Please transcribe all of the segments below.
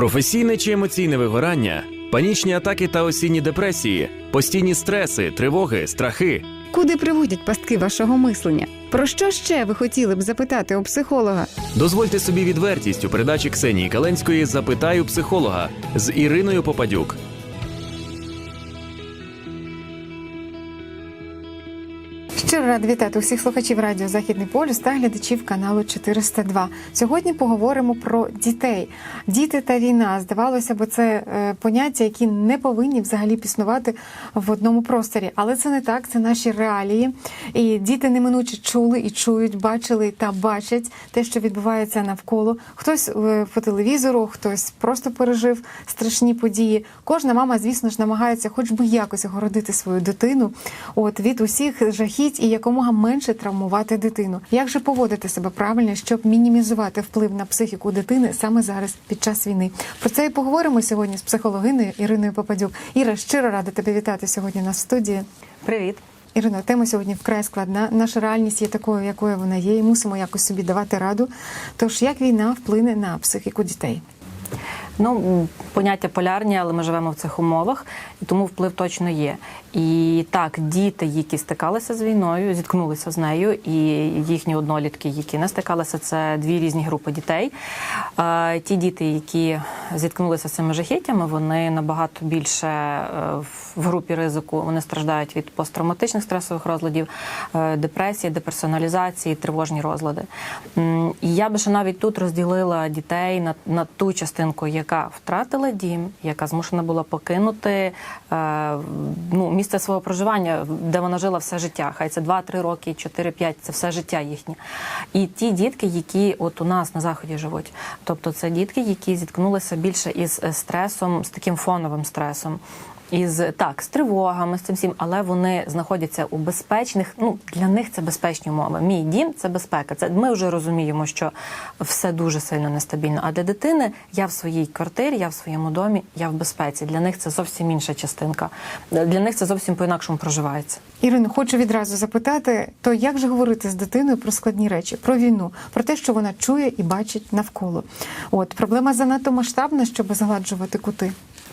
Професійне чи емоційне вигорання, панічні атаки та осінні депресії, постійні стреси, тривоги, страхи. Куди приводять пастки вашого мислення? Про що ще ви хотіли б запитати у психолога? Дозвольте собі відвертість у передачі Ксенії Каленської Запитаю психолога з Іриною Попадюк. Щиро рад вітати усіх слухачів радіо Західний полюс та глядачів каналу 402. Сьогодні поговоримо про дітей. Діти та війна. Здавалося б, це е, поняття, які не повинні взагалі піснувати в одному просторі. Але це не так, це наші реалії. І діти неминуче чули і чують, бачили та бачать те, що відбувається навколо. Хтось е, по телевізору, хтось просто пережив страшні події. Кожна мама, звісно ж, намагається хоч би якось огородити свою дитину от від усіх жахіть і якомога менше травмувати дитину. Як же поводити себе правильно, щоб мінімізувати вплив на психіку дитини саме зараз під час війни? Про це і поговоримо сьогодні з психологиною Іриною Попадюк. Іра, щиро рада тебе вітати сьогодні на студії. Привіт. Ірино, тема сьогодні вкрай складна. Наша реальність є такою, якою вона є, і мусимо якось собі давати раду. Тож як війна вплине на психіку дітей? Ну, поняття полярні, але ми живемо в цих умовах, і тому вплив точно є. І так, діти, які стикалися з війною, зіткнулися з нею, і їхні однолітки, які не стикалися, це дві різні групи дітей. Е, Ті діти, які зіткнулися з цими жахіттями, вони набагато більше е, в групі ризику. Вони страждають від посттравматичних стресових розладів, е, депресії, деперсоналізації, тривожні розлади. І я би ще навіть тут розділила дітей на, на ту частинку, яка втратила дім, яка змушена була покинути е, ну, місце свого проживання, де вона жила все життя. Хай це 2-3 роки, 4-5, це все життя їхнє. І ті дітки, які от у нас на заході живуть, тобто це дітки, які зіткнулися більше із е, стресом, з таким фоновим стресом. Із так, з тривогами, з цим всім, але вони знаходяться у безпечних. Ну для них це безпечні умови. Мій дім це безпека. Це ми вже розуміємо, що все дуже сильно нестабільно. А для дитини я в своїй квартирі, я в своєму домі, я в безпеці. Для них це зовсім інша частинка. Для них це зовсім по інакшому проживається. Ірино, хочу відразу запитати: то як же говорити з дитиною про складні речі, про війну, про те, що вона чує і бачить навколо? От проблема занадто масштабна, щоб згладжувати кути.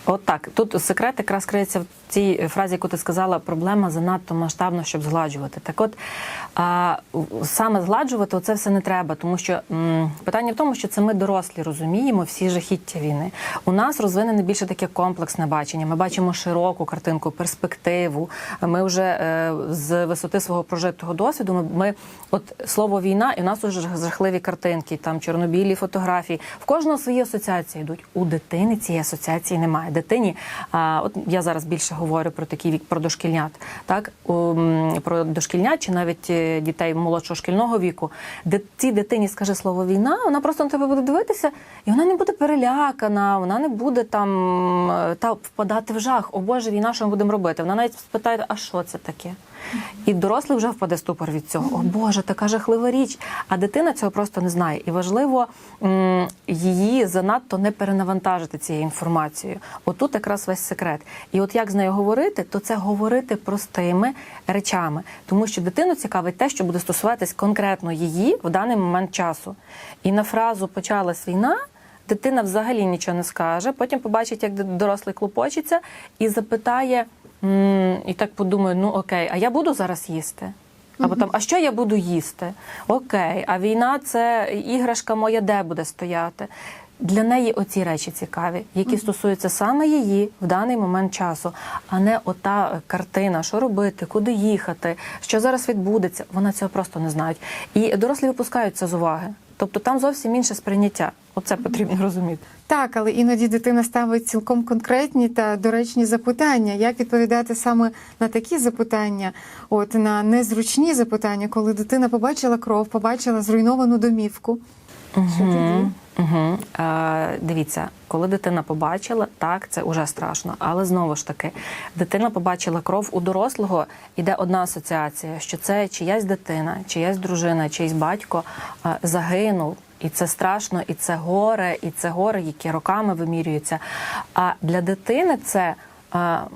От так. Тут секрет якраз криється в цій фразі, яку ти сказала, проблема занадто масштабна, щоб згладжувати. Так от а, саме згладжувати це все не треба, тому що м, питання в тому, що це ми дорослі розуміємо всі жахіття війни. У нас розвинене більше таке комплексне бачення. Ми бачимо широку картинку, перспективу. Ми вже е, з висоти свого прожитого досвіду. Ми, ми от слово війна, і у нас уже жахливі картинки, там чорнобілі фотографії. В кожного свої асоціації йдуть. У дитини цієї асоціації немає. Дитині, от я зараз більше говорю про такий вік, про дошкільнят, так про дошкільнят чи навіть е, дітей молодшого шкільного віку. Де цій дитині скаже слово війна, вона просто на тебе буде дивитися, і вона не буде перелякана, вона не буде там е, та впадати в жах. О Боже, війна, що ми будемо робити? Вона навіть спитає, а що це таке? І дорослий вже впаде ступор від цього. О Боже, така жахлива річ. А дитина цього просто не знає. І важливо її занадто не перенавантажити цією інформацією. Отут якраз весь секрет. І от як з нею говорити, то це говорити простими речами, тому що дитину цікавить те, що буде стосуватись конкретно її в даний момент часу. І на фразу почалась війна. Дитина взагалі нічого не скаже, потім побачить, як дорослий клопочеться, і запитає, і так подумає: ну окей, а я буду зараз їсти? Або там, а що я буду їсти? Окей, а війна це іграшка моя, де буде стояти? Для неї оці речі цікаві, які стосуються саме її в даний момент часу, а не ота картина, що робити, куди їхати, що зараз відбудеться. Вона цього просто не знають. І дорослі випускають це з уваги. Тобто там зовсім інше сприйняття. Оце потрібно розуміти. Так, але іноді дитина ставить цілком конкретні та доречні запитання. Як відповідати саме на такі запитання, от на незручні запитання, коли дитина побачила кров, побачила зруйновану домівку. Що тоді? Угу. Е, дивіться, коли дитина побачила, так це вже страшно. Але знову ж таки, дитина побачила кров у дорослого, іде одна асоціація, що це чиясь дитина, чиясь дружина, чийсь батько е, загинув. І це страшно, і це горе, і це горе, які роками вимірюються. А для дитини це е,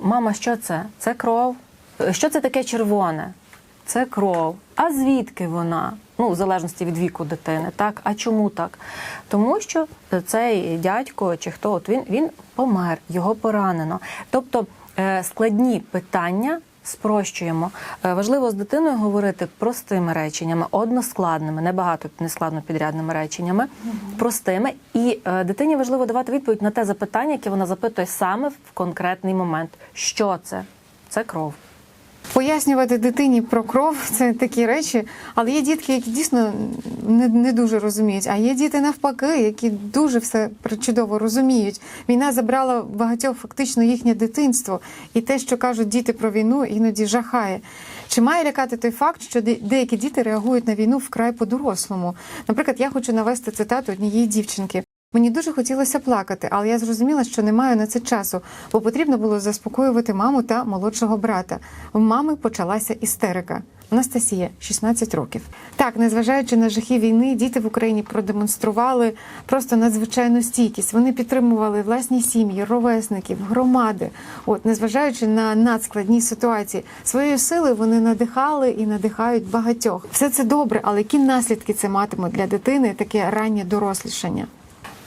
мама, що це? Це кров. Що це таке червоне? Це кров. А звідки вона? Ну, в залежності від віку дитини. Так, а чому так? Тому що цей дядько чи хто от він, він помер, його поранено. Тобто е, складні питання. Спрощуємо. Е, Важливо з дитиною говорити простими реченнями, односкладними, небагато нескладно підрядними реченнями, простими. І е, дитині важливо давати відповідь на те запитання, яке вона запитує саме в конкретний момент. Що це? Це кров. Пояснювати дитині про кров це такі речі, але є дітки, які дійсно не, не дуже розуміють. А є діти навпаки, які дуже все чудово розуміють. Війна забрала багатьох фактично їхнє дитинство, і те, що кажуть діти про війну, іноді жахає. Чи має лякати той факт, що деякі діти реагують на війну вкрай по-дорослому? Наприклад, я хочу навести цитату однієї дівчинки. Мені дуже хотілося плакати, але я зрозуміла, що не маю на це часу, бо потрібно було заспокоювати маму та молодшого брата. У мами почалася істерика. Анастасія, 16 років. Так, незважаючи на жахи війни, діти в Україні продемонстрували просто надзвичайну стійкість. Вони підтримували власні сім'ї, ровесників, громади. От, незважаючи на надскладні ситуації, своєю силою вони надихали і надихають багатьох. Все це добре, але які наслідки це матиме для дитини таке раннє дорослішання?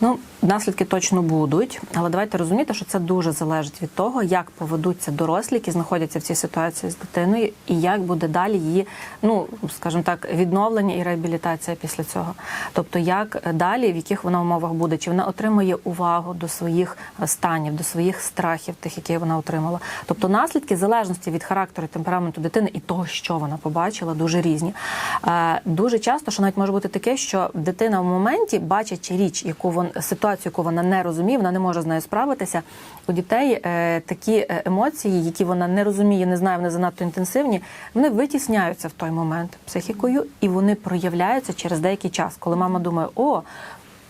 Ну, наслідки точно будуть, але давайте розуміти, що це дуже залежить від того, як поведуться дорослі, які знаходяться в цій ситуації з дитиною, і як буде далі її, ну скажімо так, відновлення і реабілітація після цього. Тобто, як далі, в яких вона умовах буде, чи вона отримує увагу до своїх е, станів, до своїх страхів, тих, які вона отримала. Тобто наслідки залежності від характеру і темпераменту дитини і того, що вона побачила, дуже різні. Е, Дуже часто, що навіть може бути таке, що дитина в моменті, бачачи річ, яку вон ситуацію, яку вона не розуміє, вона не може з нею справитися. У дітей е, такі е, емоції, які вона не розуміє, не знає, вони занадто інтенсивні, вони витісняються в той момент психікою, і вони проявляються через деякий час, коли мама думає, о.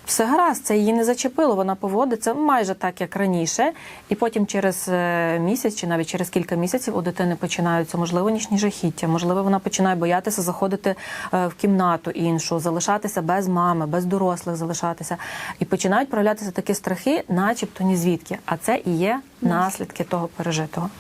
Все гаразд, це її не зачепило, вона поводиться майже так, як раніше, і потім через е, місяць чи навіть через кілька місяців у дитини починаються можливо нічні жахіття, можливо, вона починає боятися заходити е, в кімнату іншу, залишатися без мами, без дорослих залишатися. І починають проявлятися такі страхи, начебто ні звідки. А це і є наслідки того пережитого.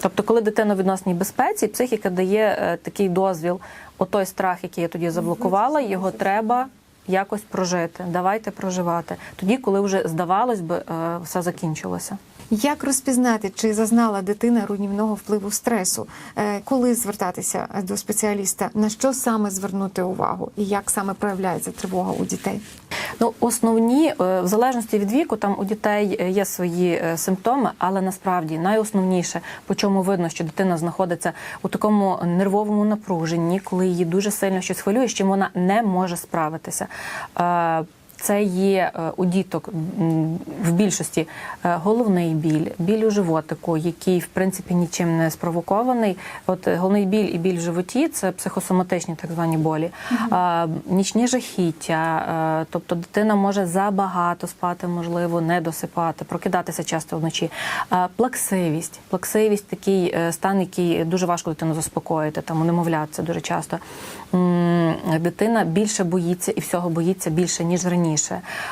Тобто, коли дитина в відносній безпеці, психіка дає е, такий дозвіл, отой страх, який я тоді заблокувала, його треба якось прожити. Давайте проживати. Тоді, коли вже здавалось би, е, все закінчилося. Як розпізнати, чи зазнала дитина руйнівного впливу стресу? Е, Коли звертатися до спеціаліста? На що саме звернути увагу? І як саме проявляється тривога у дітей? Ну, основні, е, в залежності від віку, там у дітей е, є свої е, симптоми, але насправді найосновніше, по чому видно, що дитина знаходиться у такому нервовому напруженні, коли її дуже сильно щось хвилює, з чим вона не може справитися. Це є е, у діток в більшості е, головний біль, біль у животику, який в принципі нічим не спровокований. От е, головний біль і біль в животі це психосоматичні так звані болі, Е, нічні жахіття, тобто дитина може забагато спати, можливо, не досипати, прокидатися часто вночі. Плаксивість, плаксивість такий стан, який дуже важко дитину заспокоїти, там у немовлят це дуже часто. Дитина більше боїться і всього боїться більше ніж раніше.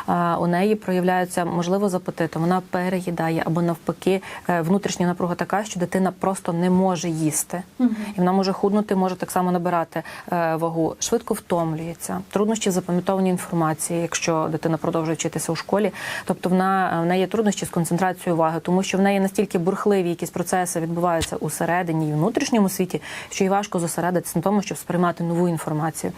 Е, У неї проявляються можливо з апетитом, вона переїдає або навпаки е, внутрішня напруга така, що дитина просто не може їсти, і вона може худнути, може так само набирати е, вагу, швидко втомлюється, труднощі в запам'ятовуванні інформації, якщо дитина продовжує вчитися у школі. Тобто вона в неї є труднощі з концентрацією уваги, тому що в неї настільки бурхливі якісь процеси відбуваються усередині і внутрішньому світі, що їй важко зосередитися на тому, щоб сприймати нову інформацію.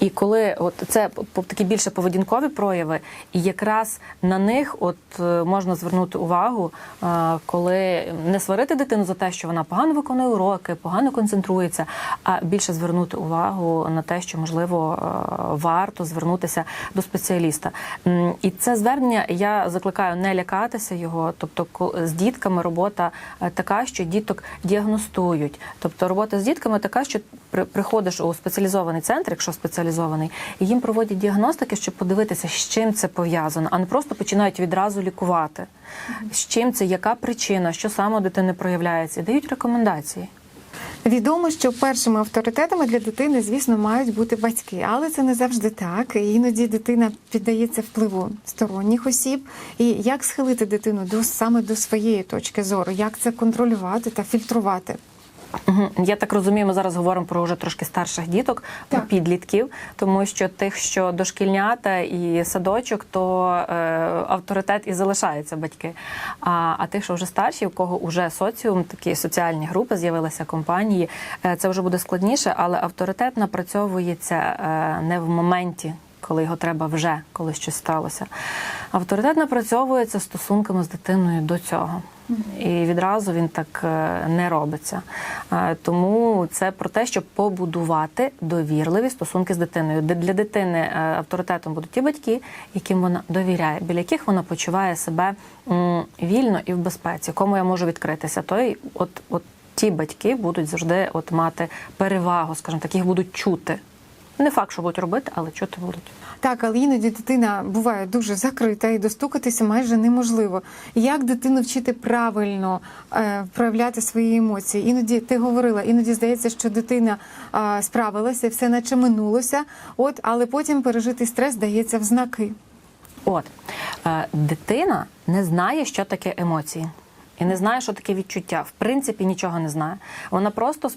І коли от це такі більше поведінкові прояви, і якраз на них от е, можна звернути увагу, е, коли не сварити дитину за те, що вона погано виконує уроки, погано концентрується, а більше звернути увагу на те, що можливо е, варто звернутися до спеціаліста. І це звернення я закликаю не лякатися його. Тобто, з дітками робота така, що діток діагностують. Тобто робота з дітками така, що при- приходиш у спеціалізований центр, якщо спеціалізований, і їм проводять діагностики, щоб подивитися, з чим це пов'язано, а не просто починають відразу лікувати. З чим це, яка причина, що саме у дитини проявляється, і дають рекомендації. Відомо, що першими авторитетами для дитини, звісно, мають бути батьки, але це не завжди так. Іноді дитина піддається впливу сторонніх осіб. І як схилити дитину до саме до своєї точки зору, як це контролювати та фільтрувати? Я так розумію, ми зараз говоримо про вже трошки старших діток, про підлітків, тому що тих, що дошкільнята і садочок, то е, авторитет і залишаються батьки. А, а тих, що вже старші, у кого вже соціум, такі соціальні групи з'явилися компанії, е, це вже буде складніше, але авторитет напрацьовується е, не в моменті. Коли його треба вже, коли щось сталося. Авторитет напрацьовується стосунками з дитиною до цього. І відразу він так е, не робиться. Тому це про те, щоб побудувати довірливі стосунки з дитиною. Для дитини е, авторитетом будуть ті батьки, яким вона довіряє, біля яких вона почуває себе вільно і в безпеці. Кому я можу відкритися? Той, от, от ті батьки будуть завжди от мати перевагу, скажімо так, їх будуть чути. Не факт, що будуть робити, але чути будуть. Так, але іноді дитина буває дуже закрита і достукатися майже неможливо. Як дитину вчити правильно е, проявляти свої емоції? Іноді ти говорила, іноді здається, що дитина е, справилася, все наче минулося, от, але потім пережитий стрес дається в знаки. От е, дитина не знає, що таке емоції. І не знає, що таке відчуття. В принципі, нічого не знає. Вона просто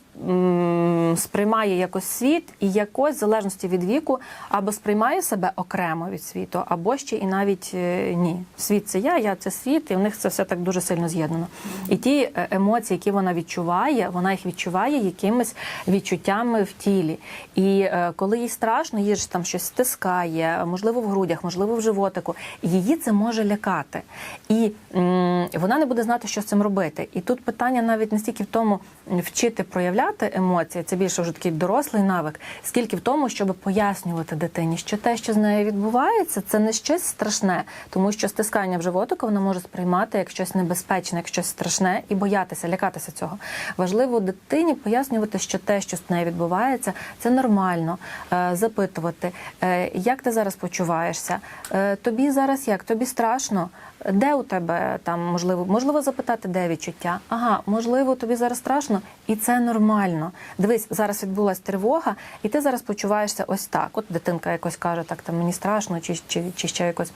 сприймає якось світ і якось, в залежності від віку, або сприймає себе окремо від світу, або ще і навіть е, ні. Світ це я, я це світ, і в них це все так дуже сильно з'єднано. І ті е, емоції, які вона відчуває, вона їх відчуває якимись відчуттями в тілі. І е, коли їй страшно, її ж там щось стискає, можливо, в грудях, можливо, в животику. Її це може лякати. І м, вона не буде знати, що з цим робити. І тут питання навіть не стільки в тому, вчити проявляти емоції, це більше вже такий дорослий навик, скільки в тому, щоб пояснювати дитині, що те, що з нею відбувається, це не щось страшне, тому що стискання в животику вона може сприймати як щось небезпечне, як щось страшне, і боятися, лякатися цього. Важливо дитині пояснювати, що те, що з нею відбувається, це нормально. Е, Запитувати, е, як ти зараз почуваєшся? Е, Тобі зараз як? Тобі страшно? Де у тебе там можливо, можливо запитати, де відчуття? Ага, можливо, тобі зараз страшно, і це нормально. Дивись, зараз відбулася тривога, і ти зараз почуваєшся ось так. От дитинка якось каже, так там мені страшно, чи, чи, чи ще якось.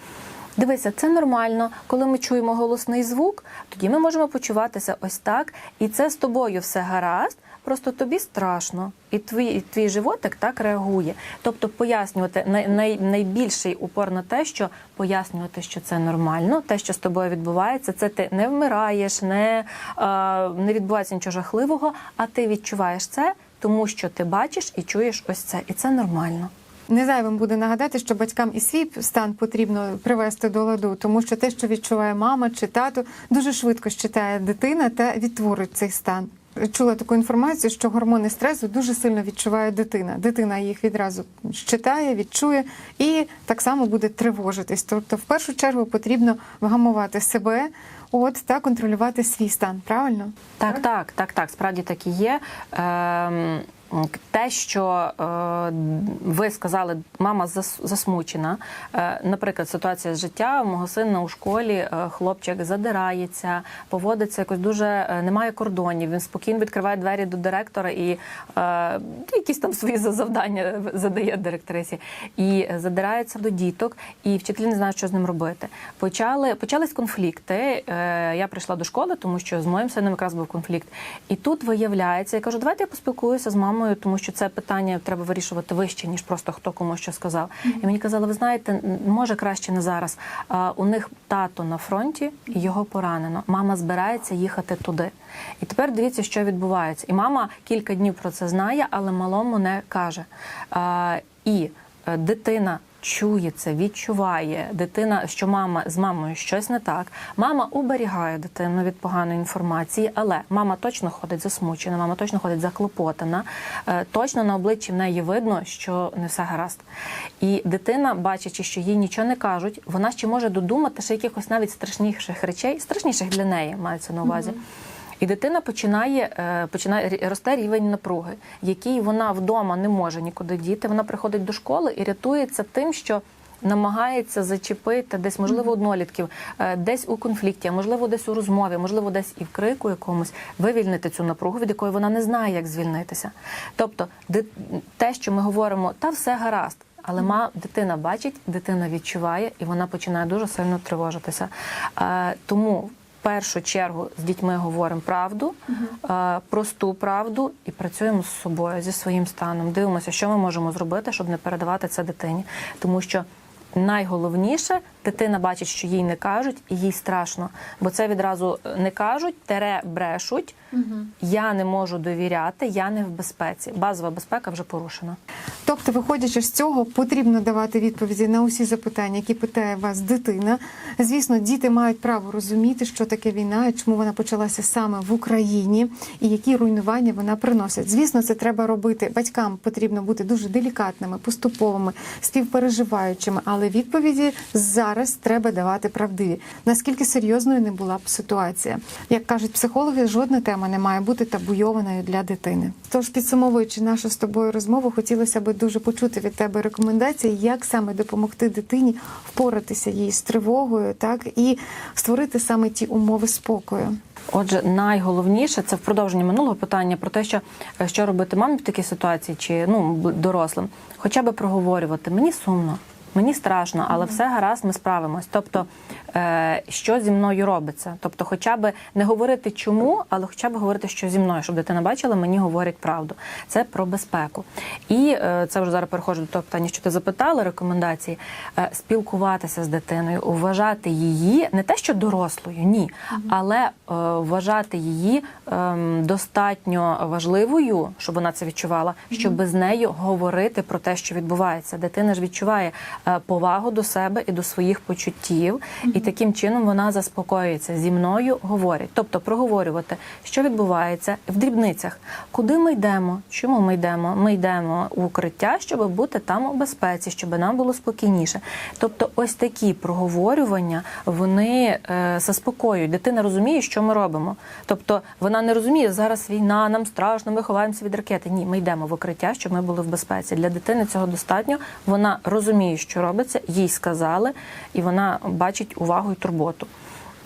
Дивися, це нормально. Коли ми чуємо голосний звук, тоді ми можемо почуватися ось так, і це з тобою все гаразд. Просто тобі страшно, і твій, і твій животик так реагує. Тобто пояснювати най, най, найбільший упор на те, що пояснювати, що це нормально, те, що з тобою відбувається, це ти не вмираєш, не, а, не відбувається нічого жахливого, а ти відчуваєш це, тому що ти бачиш і чуєш ось це, і це нормально. Не зайвим буде нагадати, що батькам і свій стан потрібно привести до ладу, тому що те, що відчуває мама чи тато, дуже швидко щитає дитина та відтворить цей стан. Чула таку інформацію, що гормони стресу дуже сильно відчуває дитина. Дитина їх відразу читає, відчує і так само буде тривожитись. Тобто, в першу чергу потрібно вгамувати себе, от та контролювати свій стан. Правильно? Так, так, так, так, справді так і є. Ем, те, що е, ви сказали, мама зас- засмучена. Е, наприклад, ситуація з життя мого сина у школі е, хлопчик задирається, поводиться якось дуже е, немає кордонів. Він спокійно відкриває двері до директора і е, якісь там свої завдання задає директрисі. І задирається до діток, і вчителі не знають, що з ним робити. Почали почались конфлікти. Е, я прийшла до школи, тому що з моїм сином якраз був конфлікт. І тут виявляється, я кажу, давайте я поспілкуюся з мамою, тому що це питання треба вирішувати вище, ніж просто хто кому що сказав. І мені казали, ви знаєте, може краще не зараз. А, у них тато на фронті, і його поранено. Мама збирається їхати туди. І тепер дивіться, що відбувається. І мама кілька днів про це знає, але малому не каже. А, і е, дитина. Чує це, відчуває дитина, що мама з мамою щось не так. Мама уберігає дитину від поганої інформації, але мама точно ходить засмучена, мама точно ходить заклопотана. Е, Точно на обличчі в неї видно, що не все гаразд. І дитина, бачачи, що їй нічого не кажуть, вона ще може додумати ще якихось навіть страшніших речей, страшніших для неї мається на увазі. І дитина починає, е, починає росте рівень напруги, який вона вдома не може нікуди діти. Вона приходить до школи і рятується тим, що намагається зачепити десь, можливо, однолітків, е, десь у конфлікті, а можливо, десь у розмові, можливо, десь і в крику якомусь вивільнити цю напругу, від якої вона не знає, як звільнитися. Тобто, те, що ми говоримо, та все гаразд. Але ма дитина бачить, дитина відчуває, і вона починає дуже сильно тривожитися. Е, тому першу чергу з дітьми говоримо правду, е, просту правду і працюємо з собою зі своїм станом. Дивимося, що ми можемо зробити, щоб не передавати це дитині, тому що. Найголовніше, дитина бачить, що їй не кажуть, і їй страшно, бо це відразу не кажуть, тере брешуть. Я не можу довіряти, я не в безпеці. Базова безпека вже порушена. Тобто, виходячи з цього, потрібно давати відповіді на усі запитання, які питає вас дитина. Звісно, діти мають право розуміти, що таке війна, і чому вона почалася саме в Україні, і які руйнування вона приносить. Звісно, це треба робити. Батькам потрібно бути дуже делікатними, поступовими, співпереживаючими, але відповіді зараз треба давати правдиві. Наскільки серйозною не була б ситуація, як кажуть психологи, жодна тема не має бути табуйованою для дитини. Тож, підсумовуючи нашу з тобою розмову, хотілося б дуже почути від тебе рекомендації, як саме допомогти дитині впоратися їй з тривогою, так і створити саме ті умови спокою. Отже, найголовніше це в продовженні минулого питання про те, що, е, що робити мамі в такій ситуації чи ну дорослим, хоча би проговорювати мені сумно. Мені страшно, але все гаразд, ми справимось. Тобто, що зі мною робиться? Тобто, хоча б не говорити чому, але хоча б говорити, що зі мною, щоб дитина бачила, мені говорять правду. Це про безпеку. І е, це вже зараз переходжу до того питання, що ти запитала, рекомендації е, спілкуватися з дитиною, вважати її не те, що дорослою, ні, але е, вважати її ем, достатньо важливою, щоб вона це відчувала, щоб з нею говорити про те, що відбувається. Дитина ж відчуває е, повагу до себе і до своїх почуттів, і таким чином вона заспокоюється зі мною. Говорять, тобто проговорювати, що відбувається в дрібницях, куди ми йдемо, чому ми йдемо. Ми йдемо в укриття, щоб бути там у безпеці, щоб нам було спокійніше. Тобто, ось такі проговорювання вони е, заспокоюють. Дитина розуміє, що ми робимо. Тобто вона не розуміє, зараз війна, нам страшно, ми ховаємося від ракети. Ні, ми йдемо в укриття, щоб ми були в безпеці. Для дитини цього достатньо. Вона розуміє, що робиться, їй сказали, і вона бачить увагу і турботу.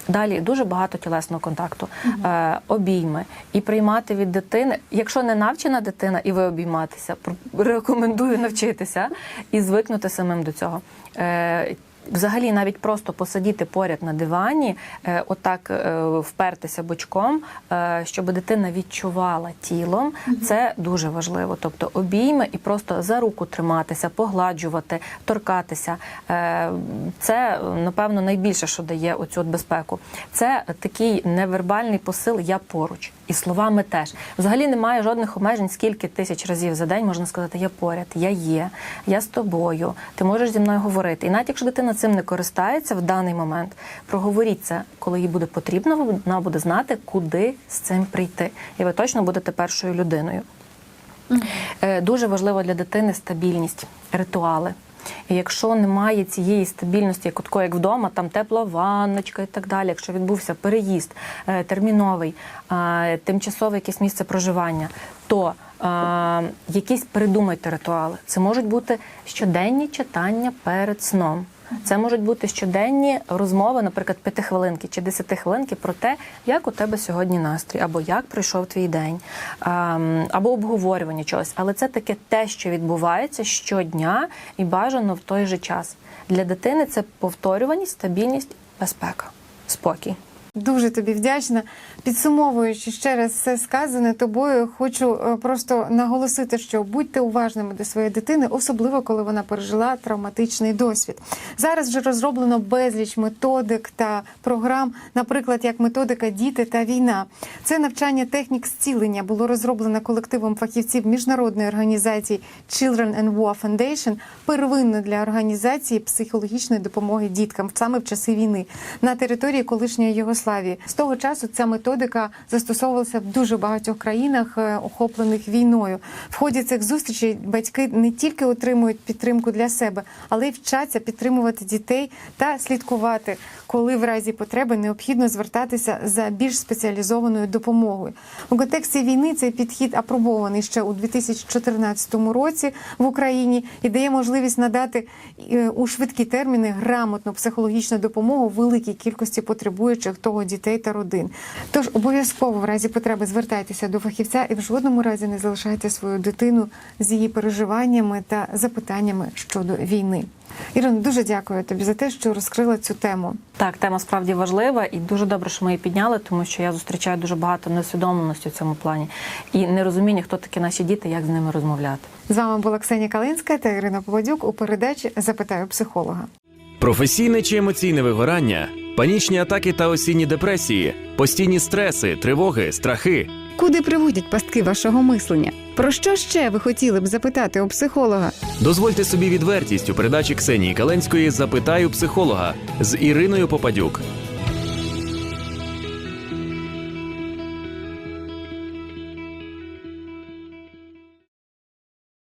Далі дуже багато тілесного контакту, е, обійми і приймати від дитини. Якщо не навчена дитина, і ви обійматися, рекомендую навчитися і звикнути самим до цього. Е, Взагалі, навіть просто посидіти поряд на дивані, е, отак е, впертися бочком, е, щоб дитина відчувала тілом, це дуже важливо. Тобто обійми і просто за руку триматися, погладжувати, торкатися. Це напевно найбільше, що дає оцю от безпеку. Це такий невербальний посил Я поруч. І словами теж взагалі немає жодних обмежень, скільки тисяч разів за день можна сказати Я поряд, я є, я з тобою, ти можеш зі мною говорити. І навіть якщо дитина цим не користається в даний момент, проговоріть це, коли їй буде потрібно, вона буде знати, куди з цим прийти. І ви точно будете першою людиною. Е, Дуже важливо для дитини стабільність, ритуали. І якщо немає цієї стабільності, як от як вдома, там тепла ванночка і так далі, якщо відбувся переїзд е, терміновий, тимчасове якесь місце проживання, то якісь придумайте ритуали. Це можуть бути щоденні читання перед сном. Це можуть бути щоденні розмови, наприклад, п'ятихвилинки чи десятихвилинки про те, як у тебе сьогодні настрій, або як пройшов твій день, ем, або обговорювання чогось. Але це таке те, що відбувається щодня і бажано в той же час. Для дитини це повторюваність, стабільність, безпека, спокій. Дуже тобі вдячна. Підсумовуючи ще раз все сказане тобою, хочу е, просто наголосити, що будьте уважними до своєї дитини, особливо коли вона пережила травматичний досвід. Зараз вже розроблено безліч методик та програм, наприклад, як методика Діти та війна. Це навчання технік зцілення було розроблено колективом фахівців міжнародної організації Children and War Foundation, первинно для організації психологічної допомоги діткам саме в часи війни на території колишньої Єгославії. З того часу ця методика застосовувалася в дуже багатьох країнах, е, охоплених війною. В ході цих зустрічей батьки не тільки отримують підтримку для себе, але й вчаться підтримувати дітей та слідкувати, коли в разі потреби необхідно звертатися за більш спеціалізованою допомогою. У контексті війни цей підхід апробований ще у 2014 році в Україні і дає можливість надати е, у швидкі терміни грамотну психологічну допомогу великій кількості потребуючих того стосовно дітей та родин. Тож обов'язково в разі потреби звертайтеся до фахівця і в жодному разі не залишайте свою дитину з її переживаннями та запитаннями щодо війни. Ірино, дуже дякую тобі за те, що розкрила цю тему. Так, тема справді важлива, і дуже добре, що ми її підняли, тому що я зустрічаю дуже багато несвідомленості в цьому плані і нерозуміння, хто такі наші діти, як з ними розмовляти. З вами була Ксенія Калинська та Ірина Поводюк у передачі Запитаю психолога. Професійне чи емоційне вигорання, панічні атаки та осінні депресії, постійні стреси, тривоги, страхи. Куди приводять пастки вашого мислення? Про що ще ви хотіли б запитати у психолога? Дозвольте собі відвертість у передачі Ксенії Каленської Запитаю психолога з Іриною Попадюк